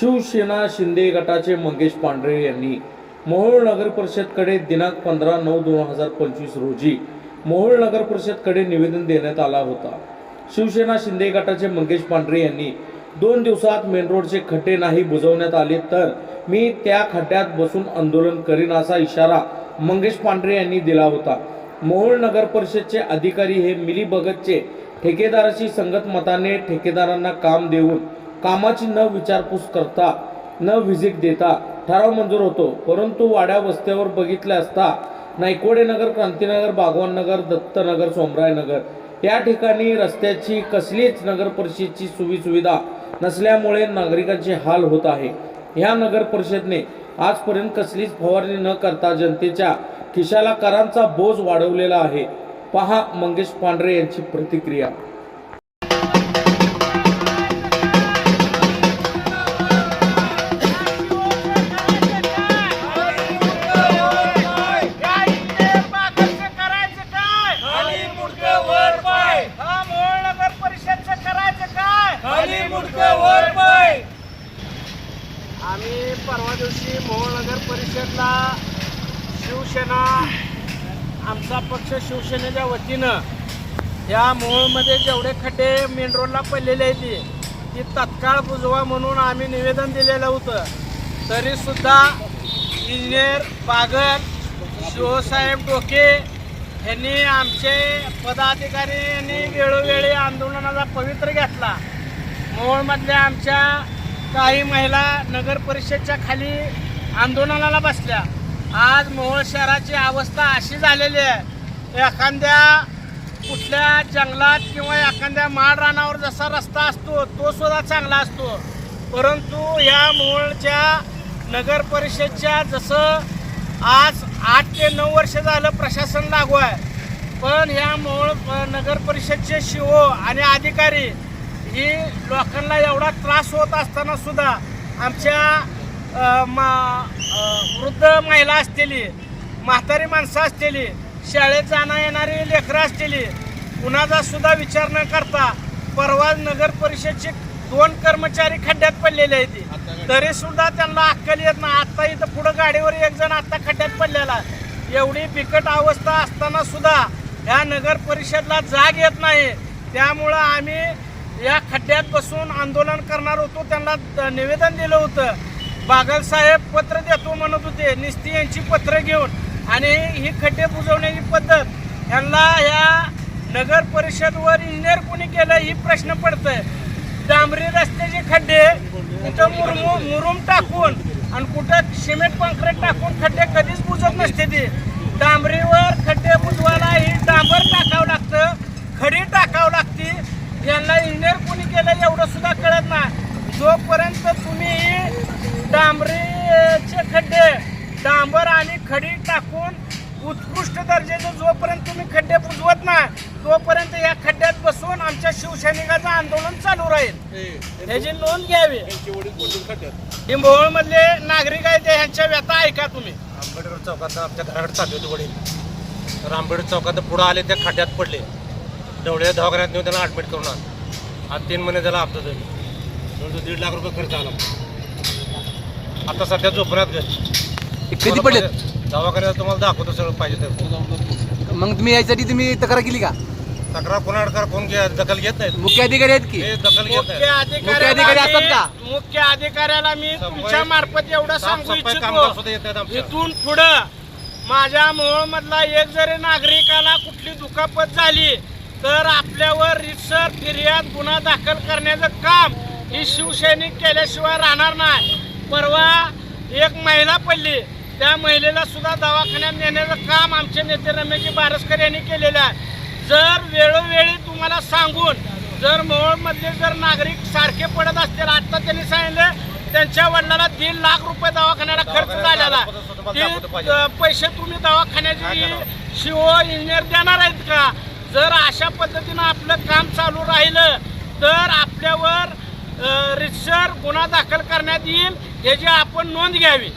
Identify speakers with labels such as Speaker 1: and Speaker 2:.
Speaker 1: शिवसेना शिंदे गटाचे मंगेश पांढरे यांनी मोहोळ नगर परिषदकडे दिनांक पंधरा नऊ दोन हजार पंचवीस रोजी मोहोळ नगर परिषदकडे निवेदन देण्यात आला होता. शिवसेना शिंदे गटाचे मंगेश पांढरे यांनी दोन दिवसात मेन रोडचे खड्डे नाही बुजवण्यात आले तर मी त्या खड्ड्यात बसून आंदोलन करीन असा इशारा मंगेश पांढरे यांनी दिला होता. मोहोळ नगर परिषदचे अधिकारी हे मिली भगतचे ठेकेदाराशी संगत मताने ठेकेदारांना काम देऊन कामाची न विचारपूस करता न व्हिजिट देता ठराव मंजूर होतो. परंतु वाड्या वस्त्यावर बघितले असता नायकोडेनगर क्रांतीनगर बागवान नगर दत्तनगर सोमरायनगर या ठिकाणी रस्त्याची कसलीच नगर परिषदेची नसल्यामुळे नागरिकांचे हाल होत आहे. ह्या नगर परिषदने आजपर्यंत कसलीच फवारणी न करता जनतेच्या खिशाला करांचा बोज वाढवलेला आहे. पहा मंगेश पांढरे यांची प्रतिक्रिया.
Speaker 2: आम्ही परवा दिवशी मोहोळ परिषदला शिवसेना आमचा पक्ष शिवसेनेच्या वतीनं या मोहोळमध्ये जेवढे खड्डे मेन रोडला पडलेले आहेत ती तत्काळ बुजवा म्हणून आम्ही निवेदन दिलेलं होतं. तरीसुद्धा इंजिनियर बागल शिवसाहेब डोके यांनी आमचे पदाधिकारी यांनी वेळोवेळी आंदोलनाचा पवित्र घेतला. मोहोळमधल्या आमच्या काही महिला नगर परिषदच्या खाली आंदोलनाला बसल्या. आज मोहोळ शहराची अवस्था अशी झालेली आहे एखाद्या कुठल्या जंगलात किंवा एखाद्या माळरानावर जसा रस्ता असतो तो सुद्धा चांगला असतो. परंतु या मोहोळच्या नगर परिषदच्या जसं आज आठ ते नऊ वर्ष झालं प्रशासन लागू आहे. पण ह्या मोहोळ नगरपरिषदचे नगर परिषदचे शिओ आणि अधिकारी ही लोकांना एवढा त्रास होत असताना सुद्धा आमच्या मा वृद्ध महिला असलेली म्हातारी माणसं असलेली शाळेत जाणं येणारी लेकरं असलेली कुणाचा सुद्धा विचार न करता परवा नगर परिषदचे दोन कर्मचारी खड्ड्यात पडलेले आहेत तरी सुद्धा त्यांना अक्कल येत नाही. आता इथं पुढं गाडीवर एक जण आता खड्ड्यात पडलेला आहे. एवढी बिकट अवस्था असताना सुद्धा ह्या नगर परिषदला जाग येत नाही. त्यामुळं आम्ही या खड्ड्यात बसून आंदोलन करणार होतो त्यांना द- निवेदन दिलं होतं. बागल साहेब पत्र देतो म्हणत होते निस्ती यांची पत्र घेऊन. आणि ही खड्डे बुजवण्याची पद्धत ह्यांना या नगर परिषदवर इंजिनियर कोणी केलं ही प्रश्न पडतंय. डांबरी रस्त्याचे खड्डे कुठं मुरमू मुरुम टाकून आणि कुठं सिमेंट कॉन्क्रीट टाकून खड्डे कधीच बुजत नसते ते. डांबरीवर खड्डे बुजवायला ही डांबर टाकावं लागतं खडी टाकावं लागते यांना इंजिनियर कोणी केलं एवढं सुद्धा कळत नाही जोपर्यंत तुम्ही डांबरीचे खड्डे डांबर आणि खडी टाकून उत्कृष्ट दर्जाचे जोपर्यंत तुम्ही खड्डे बुजवत नाही तोपर्यंत या खड्ड्यात बसून आमच्या शिवसैनिकाचं आंदोलन चालू राहील. याची नोंद घ्यावी. डिंबोळ मधले नागरिक आहेत ते ह्यांच्या व्यथा ऐका तुम्ही.
Speaker 3: आंबेडकर चौकात आमच्या घराकडे चालले होते वडील. तर आंबेडकर चौकात पुढे आले त्या खड्ड्यात पडले. डवळ्या दवाखान्यात नेऊन त्यांना ॲडमिट करून आण. आज तीन महिने त्याला आपलं झाली. जवळजवळ दीड लाख रुपये खर्च आला. आता सध्या झोपण्यात घरी.
Speaker 4: कधी पडले
Speaker 3: दवाखान्यात तुम्हाला दाखवतो सगळं पाहिजे तर.
Speaker 4: मग तुम्ही यासाठी तुम्ही तक्रार केली का?
Speaker 3: तक्रार कोणाकडे कोण घे दखल घेत नाहीत.
Speaker 4: मुख्य अधिकारी आहेत की?
Speaker 3: हे दखल घेत
Speaker 2: मुख्य
Speaker 3: नाही
Speaker 4: मुख्य अधिकारी असतात
Speaker 2: अधिकाऱ्याला
Speaker 4: का?
Speaker 2: मी- मुख्य अधिकाऱ्याला मी तुमच्या मार्फत एवढं सांगू
Speaker 3: साफसफाई कामगार
Speaker 2: इच्छितो.
Speaker 3: सुद्धा येत नाहीत आमच्या.
Speaker 2: इथून पुढं माझ्या मोहोळ मधला एक जरी नागरिकाला कुठली दुखापत झाली तर आपल्यावर रितसर फिर्याद गुन्हा दाखल करण्याचं काम ही शिवसैनिक केल्याशिवाय राहणार नाही. परवा एक महिला पडली. त्या महिलेला सुद्धा दवाखान्यात नेण्याचं काम आमचे नेते रमेशजी बारसकर यांनी केलेलं आहे. जर वेळोवेळी तुम्हाला सांगून जर मोहोळमधले जर नागरिक सारखे पडत असतील आता त्यांनी सांगितलं त्यांच्या वडिलाला दीड लाख रुपये दवाखान्याला खर्च झालेला. ते पैसे तुम्ही दवाखान्याचे शिओ इंजिनियर देणार आहेत का? जर अशा पद्धतीनं आपलं काम चालू राहिलं तर आपल्यावर रितसर गुन्हा दाखल करण्यात येईल याची आपण नोंद घ्यावी.